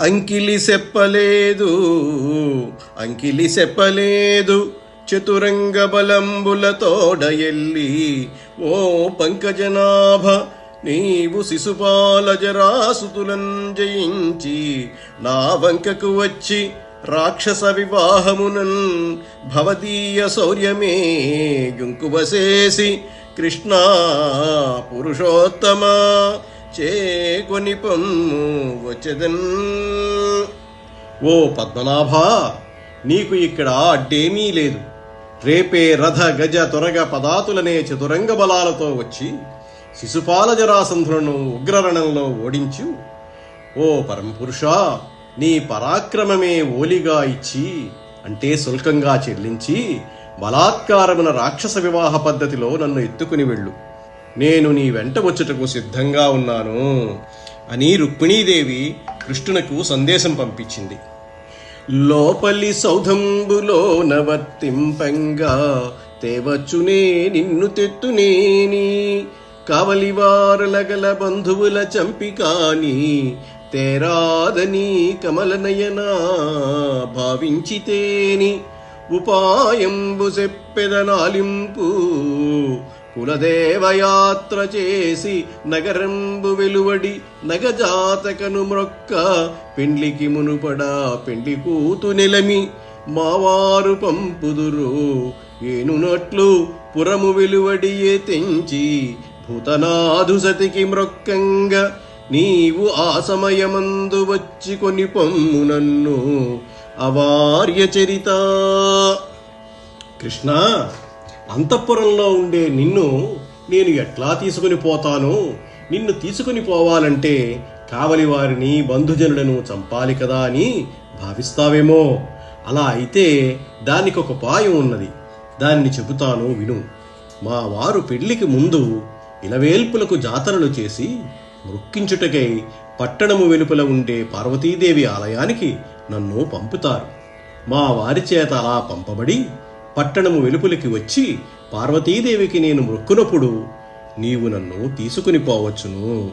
అంకిలి చెప్పలేదు అంకిలి చెప్పలేదు. చతురంగ బలంబులతోడ ఎల్లి ఓ పంకజనాభ నీవు శిశుపాల జరాసుతులం జయించి నా వంకకు వచ్చి రాక్షస వివాహమునన్ భవదీయ శౌర్యమే గుంకువసేసి కృష్ణ పురుషోత్తమ చేకొని పొమ్ము వచ్చదన్. ఓ పద్మనాభ నీకు ఇక్కడ అడ్డేమీ లేదు. రేపే రథ గజ త్వరగ పదాతులనే చతురంగ బలాలతో వచ్చి శిశుపాల జరాసంధులను ఉగ్రరణంలో ఓడించు. ఓ పరమపురుష నీ పరాక్రమమే ఓలిగా ఇచ్చి అంటే శుల్కంగా చెల్లించి బలాత్కారమున రాక్షస వివాహ పద్ధతిలో నన్ను ఎత్తుకుని వెళ్ళు. నేను నీ వెంట వచ్చుటకు సిద్ధంగా ఉన్నాను అని రుక్మిణీదేవి కృష్ణునకు సందేశం పంపించింది. లోపలి సౌధంబులో నవర్తింపంగా తేవచ్చునే నిన్ను తెత్తునేని కావలివారలగల బంధువుల చంపి కాని తేరాదని కమలనయనా భావించితేని ఉపాయంబు చెప్పెదనాలింపు కులదేవయాత్ర చేసి నగరంబు వెలువడి నగజాతకను మ్రొక్క పెండ్లికి మునుపడా పెండ్లి కూతు నిలమి మావారు పంపుదురు. ఏనునట్లు పురము వెలువడియే తెంచి భూతనాధు సతికి మ్రొక్కంగ నీవు ఆ సమయమందు వచ్చి కొని పొమ్ము నన్ను. అవార్య చరిత. కృష్ణ అంతఃపురంలో ఉండే నిన్ను నేను ఎట్లా తీసుకుని పోతాను? నిన్ను తీసుకుని పోవాలంటే కావలి వారిని బంధుజనులను చంపాలి కదా అని భావిస్తావేమో. అలా అయితే దానికి ఒక ఉపాయం ఉన్నది. దాన్ని చెబుతాను విను. మా వారు పెళ్ళికి ముందు ఇలవేల్పులకు జాతరలు చేసి మృక్కించుటకై పట్టణము వెలుపల ఉండే పార్వతీదేవి ఆలయానికి నన్ను పంపుతారు. మా వారి చేత అలా పంపబడి పట్టణము వెలుపలికి వచ్చి పార్వతీదేవికి నేను మొక్కునప్పుడు నీవు నన్ను తీసుకుని పోవచ్చును.